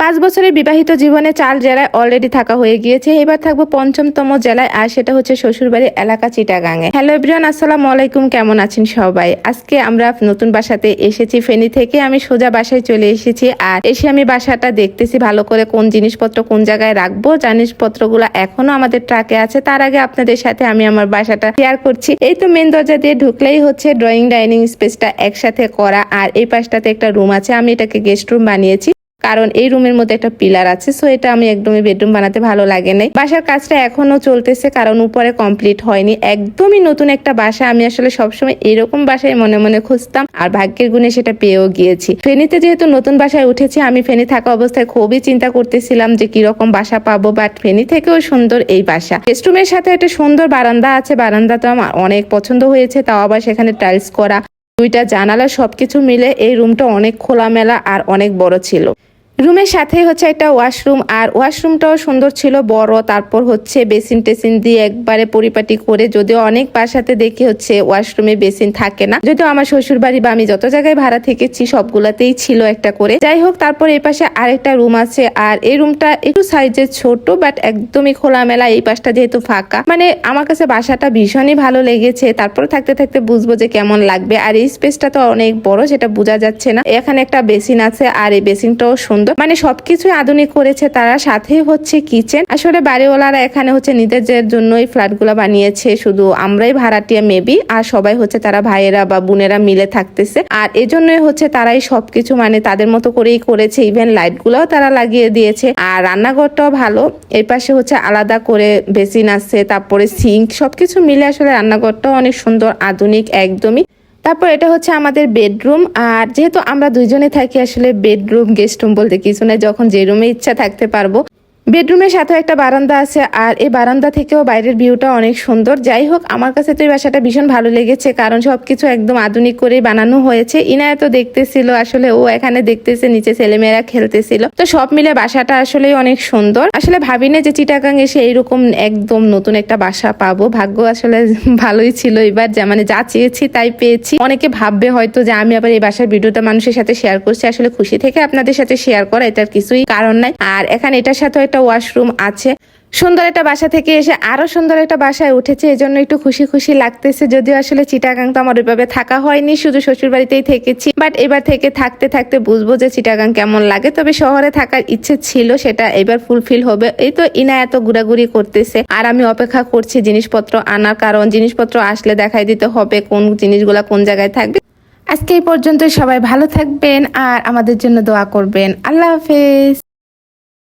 পাঁচ বছরের বিবাহিত জীবনে চার জেলায় অলরেডি থাকা হয়ে গিয়েছে। এবার থাকব পঞ্চমতম জেলায়, আর সেটা হচ্ছে শ্বশুরবাড়ি এলাকা চিটাগাঙে। হ্যালো এভরিওয়ান, আসসালামু আলাইকুম, কেমন আছেন সবাই? আজকে আমরা নতুন বাসাতে এসেছি ফেনী থেকে। আমি সোজা বাসায় চলে এসেছি, আর এসে আমি বাসাটা দেখতেছি ভালো করে কোন জিনিসপত্র কোন জায়গায় রাখব। জিনিসপত্রগুলো এখনও আমাদের ট্রাকে আছে। তার আগে আপনাদের সাথে আমি আমার বাসাটা শেয়ার করছি। এই তো মেন দরজা দিয়ে ঢুকলেই হচ্ছে ড্রয়িং ডাইনিং স্পেসটা একসাথে করা, আর এই পাশটাতে একটা রুম আছে। আমি এটাকে গেস্ট রুম বানিয়েছি। কারণ এই রুমের মধ্যে একটা পিলার আছে সো এটা আমি একদমই বেডরুম বানাতে ভালো লাগে নাই। বাসার কাজটা এখনও চলতেছে, কারণ উপরে কমপ্লিট হয়নি। একদমই নতুন একটা বাসা, আমি আসলে সবসময় এরকম বাসায় মনে মনে খুঁজতাম, আর ভাগ্যের গুণে সেটা পেয়েও গিয়েছি। ফেনীতে যেহেতু নতুন বাসায় উঠেছি, আমি ফেনী থাকা অবস্থায় খুবই চিন্তা করতেছিলাম যে কীরকম বাসা পাবো বাট ফেনী থেকেও সুন্দর এই বাসা। রেস্টরুমের সাথে একটা সুন্দর বারান্দা আছে, বারান্দা তো আমার অনেক পছন্দ হয়েছে, তাও আবার সেখানে টাইলস করা। দুইটা জানালা সবকিছু মিলে এই রুমটা অনেক খোলামেলা আর অনেক বড় ছিল। রুমের সাথে হচ্ছে একটা ওয়াশরুম, আর ওয়াশরুমটাও সুন্দর ছিল, বড়, তারপর হচ্ছে বেসিন টেসিন দিয়ে একবারে পরিপাটি করে, যদিও অনেক বাসাতে দেখি হচ্ছে ওয়াশরুমে বেসিন থাকে না। যদিও আমার শ্বশুর বাড়ি বা আমি যত জায়গায় ভাড়া থেকেছি, সবগুলাতেই ছিল একটা করে। যাই হোক, তারপর এই পাশে আরেকটা রুম আছে, আর এই রুমটা একটু সাইজে ছোট, বাট একদমই খোলামেলা, এই পাশটা যেহেতু ফাঁকা। মানে আমার কাছে বাসাটা ভীষণই ভালো লেগেছে, তারপর থাকতে থাকতে বুঝব যে কেমন লাগবে। আর এই স্পেসটা তো অনেক বড়, সেটা বোঝা যাচ্ছে না। এখানে একটা বেসিন আছে, আর এই বেসিনটাও সুন্দর মানে সবকিছুই আধুনিক করেছে তারা, সাথে হচ্ছে কিচেন। আসলে বাড়িওয়ালারা এখানে হচ্ছে নিজেদের জন্য এই ফ্ল্যাটগুলো বানিয়েছে, শুধু আমরাই ভাড়াটিয়া মেবি, আর সবাই হচ্ছে তারা ভাইয়েরা বা বোনেরা মিলে থাকতেছে। আর এজন্যই হচ্ছে তারাই সবকিছু মানে তাদের মতো করেই করেছে ইভেন লাইট গুলাও তারা লাগিয়ে দিয়েছে। আর রান্নাঘরটাও ভালো, এই পাশে হচ্ছে আলাদা করে বেসিন আছে, তারপরে সিঙ্ক সবকিছু মিলে আসলে রান্নাঘরটাও অনেক সুন্দর, আধুনিক, একদমই। তারপর এটা হচ্ছে আমাদের বেডরুম, আর যেহেতু আমরা দুইজনে থাকি আসলে বেডরুম, গেস্ট রুম বলতে কিছু না যখন যে রুমে ইচ্ছা থাকতে পারব। বেডরুমের সাথে একটা বারান্দা আছে, আর এই বারান্দা থেকেও বাইরের ভিউটা অনেক সুন্দর। যাই হোক, আমার কাছে তো এই বাসাটা ভীষণ ভালো লেগেছে, কারণ সবকিছু একদম আধুনিক করে বানানো হয়েছে। ইনায়া তো দেখতেছিল, আসলে ও এখানে দেখতেছে, নিচে ছেলেমেয়েরা খেলতেছিল। তো সব মিলে বাসাটা আসলে অনেক সুন্দর। আসলে ভাবিনি যে চিটাগাং এসে এইরকম একদম নতুন একটা বাসা পাবো। ভাগ্য আসলে ভালোই ছিল এবার, যা মানে যা চেয়েছি তাই পেয়েছি। অনেকে ভাববে হয়তো যে আমি আবার এই বাসার ভিডিওটা মানুষের সাথে শেয়ার করছি। আসলে খুশি থেকে আপনাদের সাথে শেয়ার করা, এটার কিছুই কারণ নাই। আর এখানে এটার সাথে একটা ওয়াশরুম আছে। সুন্দর একটা বাসা থেকে এসে আরও সুন্দর একটা বাসায় উঠেছে এই জন্য একটু খুশি খুশি লাগতেছে। যদিও আসলে চিটাগাং তো আমার ওইভাবে থাকা হয়নি, শুধু শ্বশুর বাড়িতেই থেকেছি। বাট এবার থেকে থাকতে থাকতে বুঝব যে চিটাগাং কেমন লাগে। তবে শহরে থাকার ইচ্ছে ছিল, সেটা এবার ফুলফিল হবে। এই তো ইনা এত ঘোরাঘুরি করতেছে। আর আমি অপেক্ষা করছি জিনিসপত্র আনার কারণ। জিনিসপত্র আসলে দেখাই দিতে হবে কোন জিনিসগুলা কোন জায়গায় থাকবে। আজকে এই পর্যন্ত সবাই ভালো থাকবেন আর আমাদের জন্য দোয়া করবেন। আল্লাহ হাফেজ।